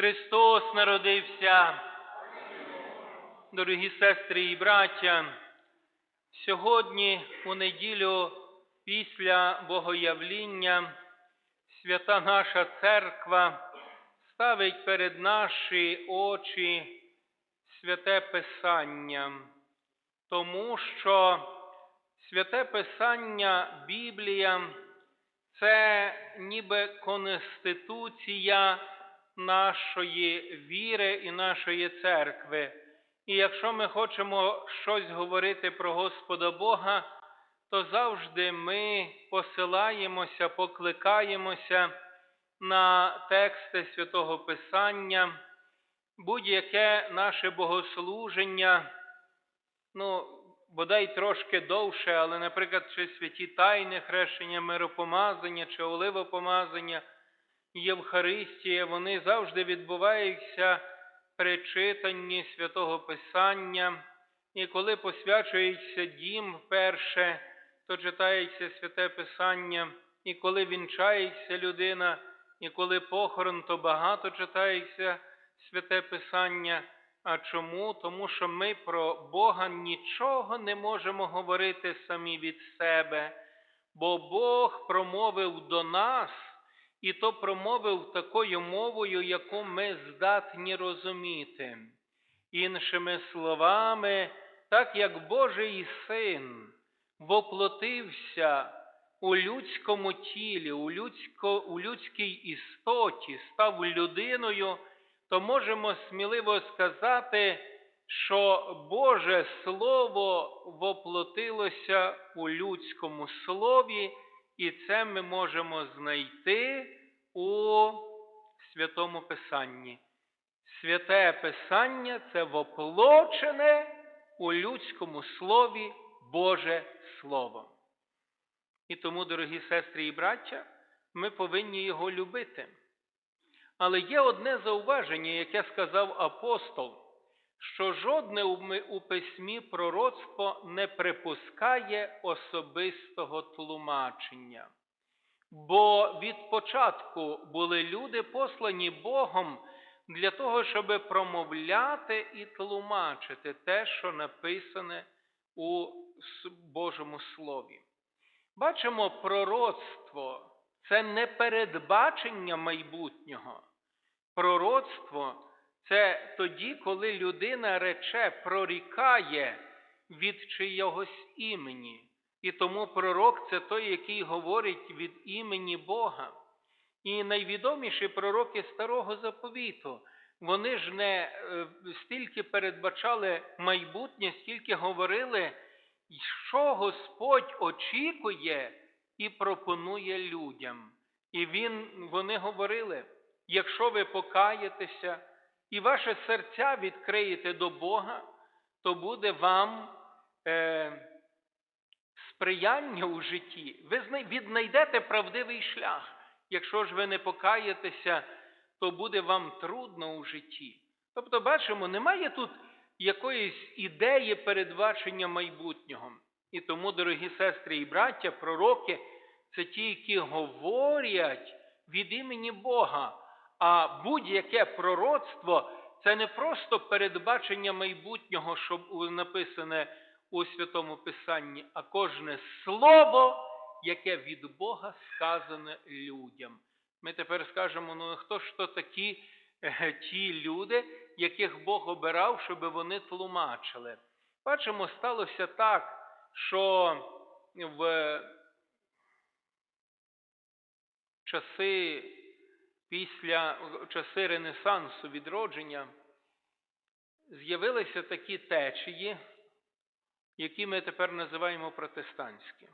Христос народився. Дорогі сестри і браття, сьогодні, у неділю після Богоявління, свята наша церква ставить перед наші очі святе Писання, тому що святе Писання Біблія це ніби конституція нашої віри і нашої церкви. І якщо ми хочемо щось говорити про Господа Бога, то завжди ми посилаємося, покликаємося на тексти святого Писання, будь-яке наше богослуження, ну, бодай трошки довше, але, наприклад, чи святі тайни хрещення, миропомазання чи оливопомазання, Євхаристія, вони завжди відбуваються при читанні святого Писання. І коли посвячується дім вперше, то читається святе Писання, і коли вінчається людина, і коли похорон, то багато читається святе Писання. А чому? Тому що ми про Бога нічого не можемо говорити самі від себе, бо Бог промовив до нас, і то промовив такою мовою, яку ми здатні розуміти. Іншими словами, так як Божий Син воплотився у людському тілі, у, людсько, у людській істоті, став людиною, то можемо сміливо сказати, що Боже Слово воплотилося у людському слові, і це ми можемо знайти у Святому Писанні. Святе Писання це воплочене у людському слові Боже Слово. І тому, дорогі сестри і браття, ми повинні його любити. Але є одне зауваження, яке сказав апостол, що жодне у письмі пророцтво не припускає особистого тлумачення. Бо від початку були люди послані Богом для того, щоб промовляти і тлумачити те, що написане у Божому Слові. Бачимо, пророцтво це не передбачення майбутнього. Пророцтво це тоді, коли людина рече, прорікає від чийогось імені. І тому пророк це той, який говорить від імені Бога. І найвідоміші пророки Старого Заповіту, вони ж не стільки передбачали майбутнє, стільки говорили, що Господь очікує і пропонує людям. І він, вони говорили, якщо ви покаєтеся і ваше серця відкриєте до Бога, то буде вам е, сприяння у житті. Ви віднайдете правдивий шлях. Якщо ж ви не покаєтеся, то буде вам трудно у житті. Тобто, бачимо, немає тут якоїсь ідеї передбачення майбутнього. І тому, дорогі сестри і браття, пророки це ті, які говорять від імені Бога. А будь-яке пророцтво це не просто передбачення майбутнього, що написане у Святому Писанні, а кожне слово, яке від Бога сказане людям. Ми тепер скажемо, ну хто ж то такі е, ті люди, яких Бог обирав, щоб вони тлумачили. Бачимо, сталося так, що в часи після часи Ренесансу відродження з'явилися такі течії, які ми тепер називаємо протестантські,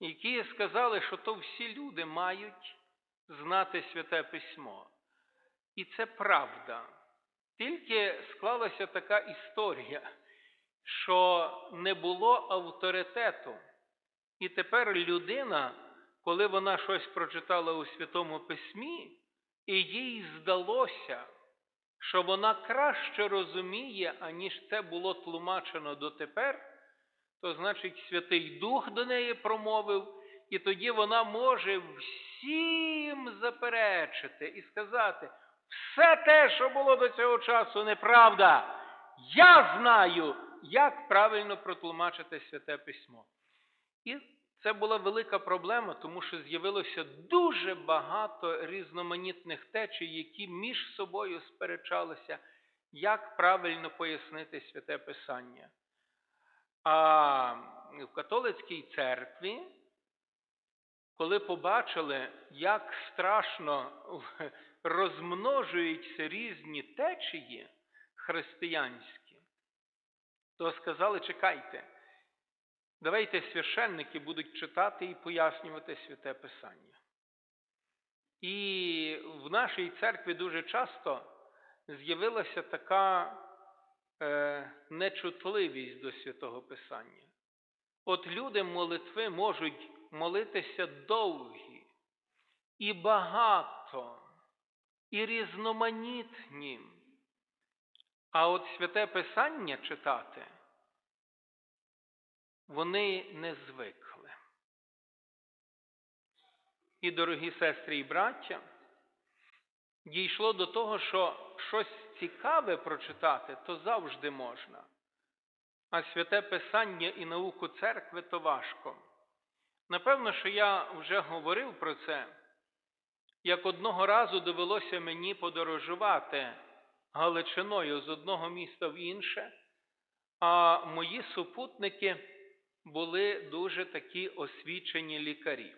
які сказали, що то всі люди мають знати святе письмо. І це правда. Тільки склалася така історія, що не було авторитету. І тепер людина, коли вона щось прочитала у Святому Письмі, і їй здалося, що вона краще розуміє, аніж це було тлумачено дотепер, то значить Святий Дух до неї промовив, і тоді вона може всім заперечити і сказати, Все те, що було до цього часу, неправда. Я знаю, як правильно протлумачити святе письмо. І це була велика проблема, тому що з'явилося дуже багато різноманітних течій, які між собою сперечалися, як правильно пояснити святе Писання. А в католицькій церкві, коли побачили, як страшно розмножуються різні течії християнські, то сказали, чекайте, давайте священники будуть читати і пояснювати святе Писання. І в нашій церкві дуже часто з'явилася така е, нечутливість до святого Писання. От люди молитви можуть молитися довгі і багато, і різноманітні. А от святе Писання читати вони не звикли. І, дорогі сестри і браття, дійшло до того, що щось цікаве прочитати, то завжди можна. А святе Писання і науку церкви то важко. Напевно, що я вже говорив про це, як одного разу довелося мені подорожувати Галичиною з одного міста в інше, а мої супутники були дуже такі освічені лікарі.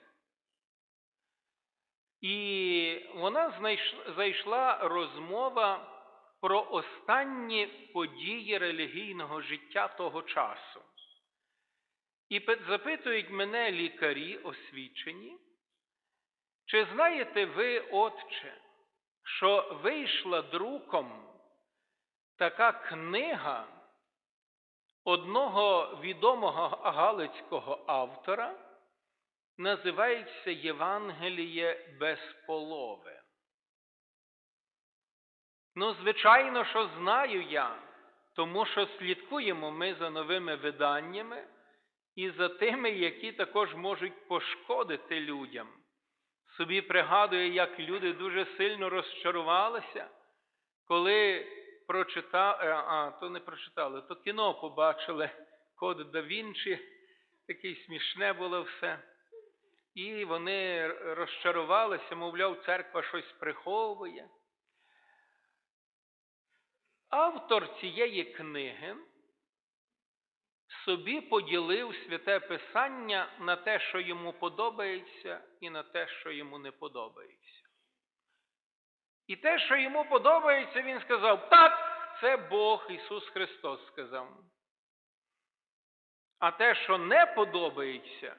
І вона зайшла розмова про останні події релігійного життя того часу. І запитують мене лікарі освічені, чи знаєте ви, отче, що вийшла друком така книга одного відомого галицького автора, називається Євангеліє безполове. Ну, звичайно, що знаю я, тому що слідкуємо ми за новими виданнями і за тими, які також можуть пошкодити людям. Собі пригадую, як люди дуже сильно розчарувалися, коли прочитали, а, то не прочитали, то кіно побачили Код да Вінчі, таке смішне було все. І вони розчарувалися, мовляв, церква щось приховує. Автор цієї книги собі поділив святе Писання на те, що йому подобається, і на те, що йому не подобається. І те, що йому подобається, він сказав, так, це Бог Ісус Христос сказав. А те, що не подобається,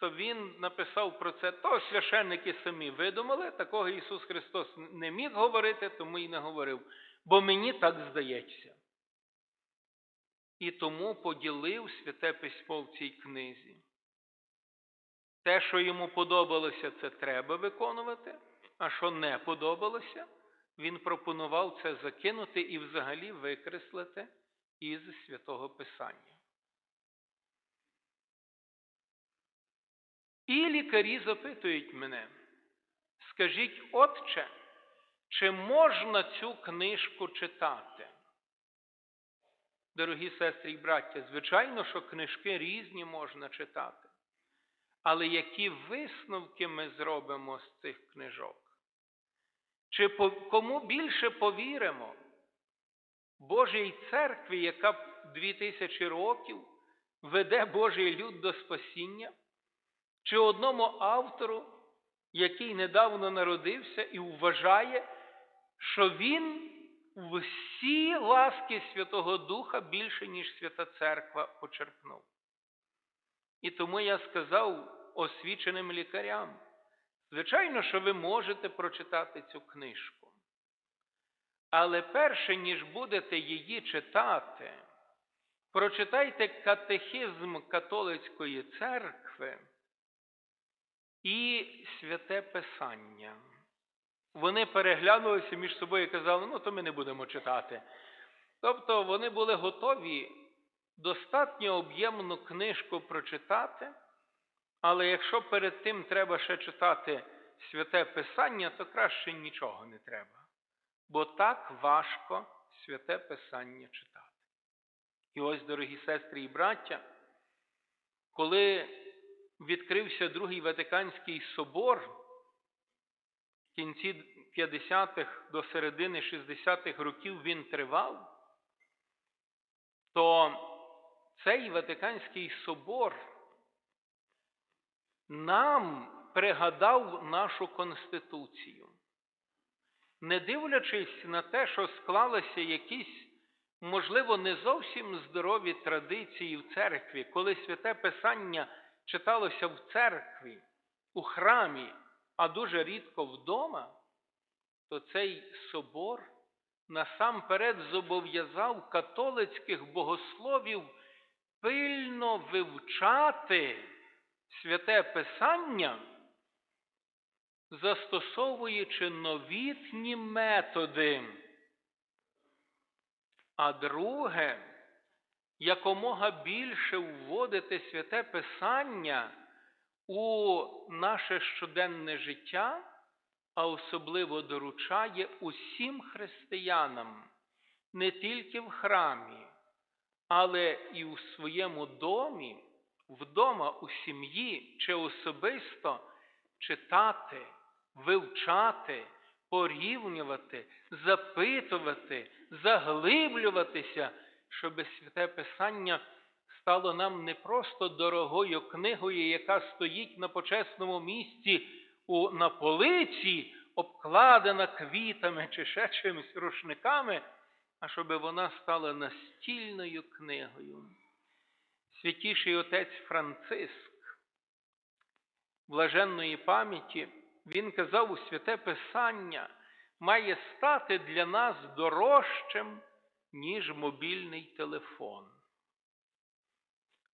то Він написав про це, то священники самі видумали, такого Ісус Христос не міг говорити, тому і не говорив. Бо мені так здається. І тому поділив святе письмо в цій книзі. Те, що йому подобалося, це треба виконувати, а що не подобалося, він пропонував це закинути і взагалі викреслити із святого Писання. І лікарі запитують мене, скажіть, отче, чи можна цю книжку читати? Дорогі сестри і браття, звичайно, що книжки різні можна читати. Але які висновки ми зробимо з цих книжок? Чи кому більше повіримо Божій церкві, яка дві тисячі років веде Божий люд до спасіння? Чи одному автору, який недавно народився і вважає, що він всі ласки Святого Духа більше, ніж Свята Церква почерпнув. І тому я сказав освіченим лікарям, звичайно, що ви можете прочитати цю книжку. Але перше, ніж будете її читати, прочитайте катехизм католицької церкви і святе Писання вони переглянулися між собою і казали, ну то ми не будемо читати. Тобто вони були готові достатньо об'ємну книжку прочитати, але якщо перед тим треба ще читати святе Писання, то краще нічого не треба. бо так важко святе Писання читати. І ось, дорогі сестри і браття, коли відкрився Другий Ватиканський собор в кінці 50-х до середини 60-х років він тривав, то цей Ватиканський собор нам пригадав нашу Конституцію. Не дивлячись на те, що склалися якісь, можливо, не зовсім здорові традиції в церкві, коли святе Писання читалося в церкві, у храмі, а дуже рідко вдома, то цей собор насамперед зобов'язав католицьких богословів пильно вивчати святе Писання, застосовуючи новітні методи. А друге, якомога більше вводити святе Писання у наше щоденне життя, а особливо доручає усім християнам, не тільки в храмі, але і у своєму домі, вдома у сім'ї чи особисто читати, вивчати, порівнювати, запитувати, заглиблюватися, щоб святе Писання стало нам не просто дорогою книгою, яка стоїть на почесному місці у, на полиці, обкладена квітами чи ще чимось рушниками, а щоб вона стала настільною книгою. Святіший отець Франциск блаженної пам'яті, він казав у святе Писання має стати для нас дорожчим, ніж мобільний телефон.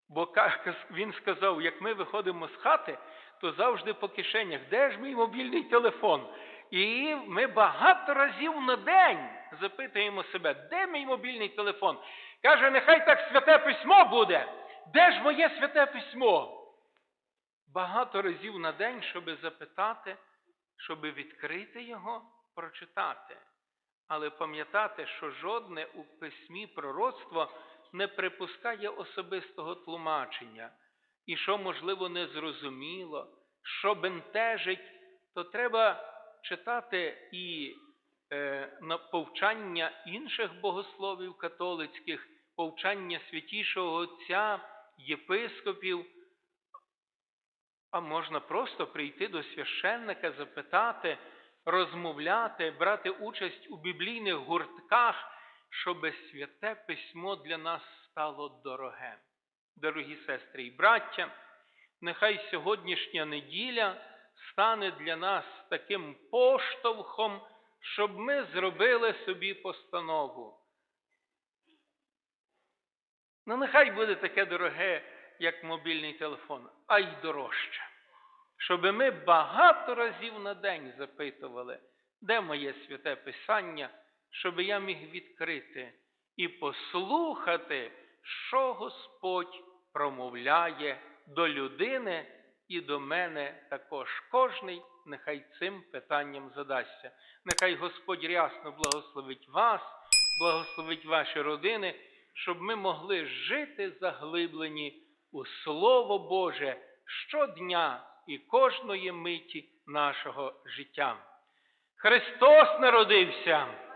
Бо він сказав, як ми виходимо з хати, то завжди по кишенях, де ж мій мобільний телефон? І ми багато разів на день запитуємо себе, де мій мобільний телефон? Каже, нехай так святе письмо буде. Де ж моє святе письмо? Багато разів на день, щоб запитати, щоб відкрити його, прочитати. Але пам'ятати, що жодне у письмі пророцтво не припускає особистого тлумачення, і що, можливо, не зрозуміло, що бентежить, то треба читати і е, повчання інших богословів католицьких, повчання святішого Отця, єпископів. А можна просто прийти до священника, запитати, розмовляти, брати участь у біблійних гуртках, щоб святе письмо для нас стало дороге. Дорогі сестри і браття, нехай сьогоднішня неділя стане для нас таким поштовхом, щоб ми зробили собі постанову. Ну, нехай буде таке дороге, як мобільний телефон, а й дорожче. Щоб ми багато разів на день запитували, де моє святе Писання, щоб я міг відкрити і послухати, що Господь промовляє до людини і до мене також. Кожний нехай цим питанням задасться. Нехай Господь рясно благословить вас, благословить ваші родини, щоб ми могли жити заглиблені у Слово Боже щодня і кожної миті нашого життя. Христос народився!